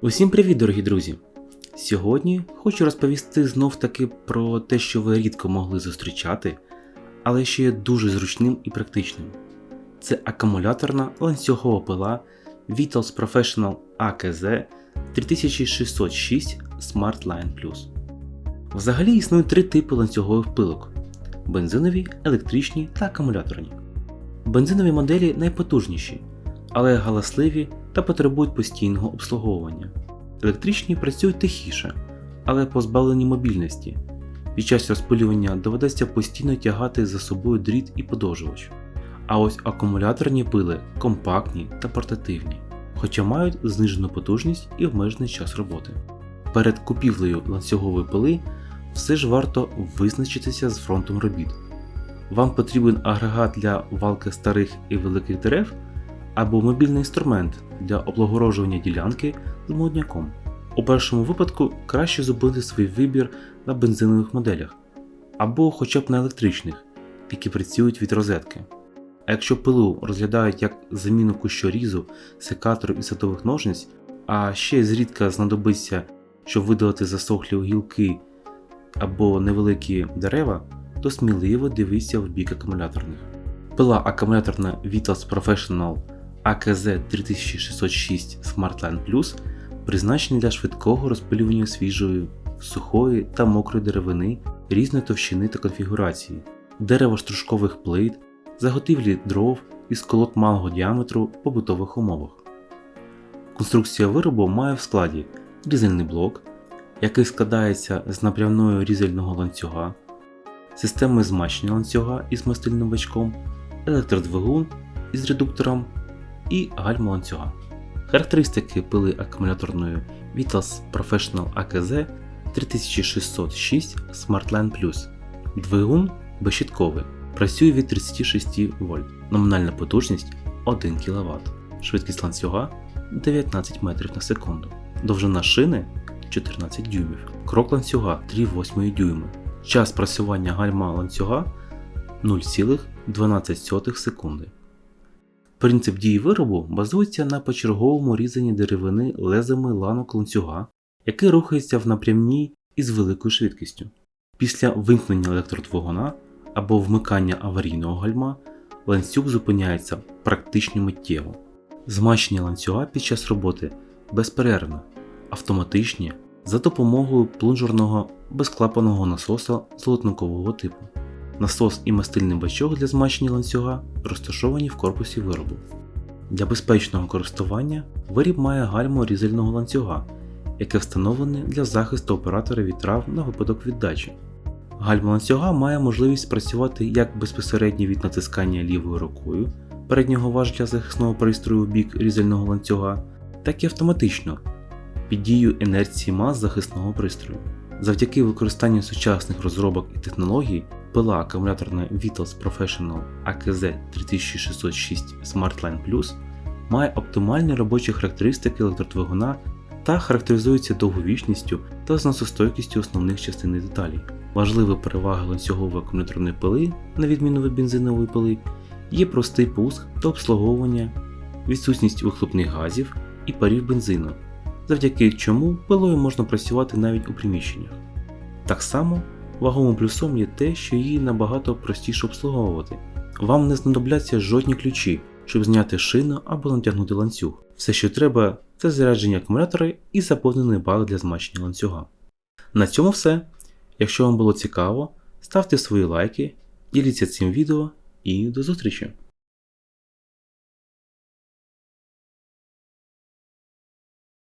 Усім привіт, дорогі друзі! Сьогодні хочу розповісти знов таки про те, що ви рідко могли зустрічати, але що є дуже зручним і практичним. Це акумуляторна ланцюгова пила Vitals Professional AKZ 3606 Smart Line Plus. Взагалі існують три типи ланцюгових пилок: бензинові, електричні та акумуляторні. Бензинові моделі найпотужніші, але галасливі та потребують постійного обслуговування. Електричні працюють тихіше, але позбавлені мобільності. Під час розпилювання доведеться постійно тягати за собою дріт і подовжувач. А ось акумуляторні пили компактні та портативні, хоча мають знижену потужність і обмежений час роботи. Перед купівлею ланцюгової пили все ж варто визначитися з фронтом робіт. Вам потрібен агрегат для валки старих і великих дерев або мобільний інструмент для облагороджування ділянки з молодняком. У першому випадку краще зупинити свій вибір на бензинових моделях або хоча б на електричних, які працюють від розетки. А якщо пилу розглядають як заміну кущорізу, секаторів і садових ножниць, а ще зрідка знадобиться, щоб видалити засохлі гілки або невеликі дерева, то сміливо дивіться в бік акумуляторних. Пила акумуляторна Vitals Professional AKZ 3606 SmartLine Plus призначені для швидкого розпилювання свіжої, сухої та мокрої деревини різної товщини та конфігурації, дерево-стружкових плит, заготівлі дров із колод малого діаметру в побутових умовах. Конструкція виробу має в складі різальний блок, який складається з напрямного різального ланцюга, системи змащення ланцюга із мастильним бачком, електродвигун із редуктором і гальма ланцюга. Характеристики пили акумуляторної Vitals Professional AKZ 3606 SmartLine Plus. Двигун безщитковий, працює від 36 В, номінальна потужність 1 кВт, швидкість ланцюга 19 метрів на секунду, довжина шини 14 дюймів, крок ланцюга 3,8 дюйми, час працювання гальма ланцюга 0,12 секунди. Принцип дії виробу базується на почерговому різанні деревини лезами ланок ланцюга, який рухається в напрямній із великою швидкістю. Після вимкнення електродвигуна або вмикання аварійного гальма ланцюг зупиняється практично миттєво. Змащення ланцюга під час роботи безперервно, автоматичні за допомогою плунжерного безклапаного насоса золотникового типу. Насос і мастильний бачок для змащення ланцюга розташовані в корпусі виробу. Для безпечного користування виріб має гальму різального ланцюга, яке встановлене для захисту оператора від травм на випадок віддачі. Гальма ланцюга має можливість працювати як безпосередньо від натискання лівою рукою переднього важля захисного пристрою в бік різального ланцюга, так і автоматично під дією інерції мас захисного пристрою. Завдяки використанню сучасних розробок і технологій пила акумуляторна Vitals Professional AKZ 3606 SmartLine Plus має оптимальні робочі характеристики електродвигуна та характеризується довговічністю та зносостойкістю основних частин деталей. Важлива перевага ланцюгової акумуляторної пили, на відміну від бензинової пили, є простий пуск та обслуговування, відсутність вихлопних газів і парів бензину, завдяки чому пилою можна працювати навіть у приміщеннях. Так само ваговим плюсом є те, що її набагато простіше обслуговувати. Вам не знадобляться жодні ключі, щоб зняти шину або натягнути ланцюг. Все, що треба, це зарядження акумулятора і заповнений бак для змащення ланцюга. На цьому все. Якщо вам було цікаво, ставте свої лайки, діліться цим відео і до зустрічі!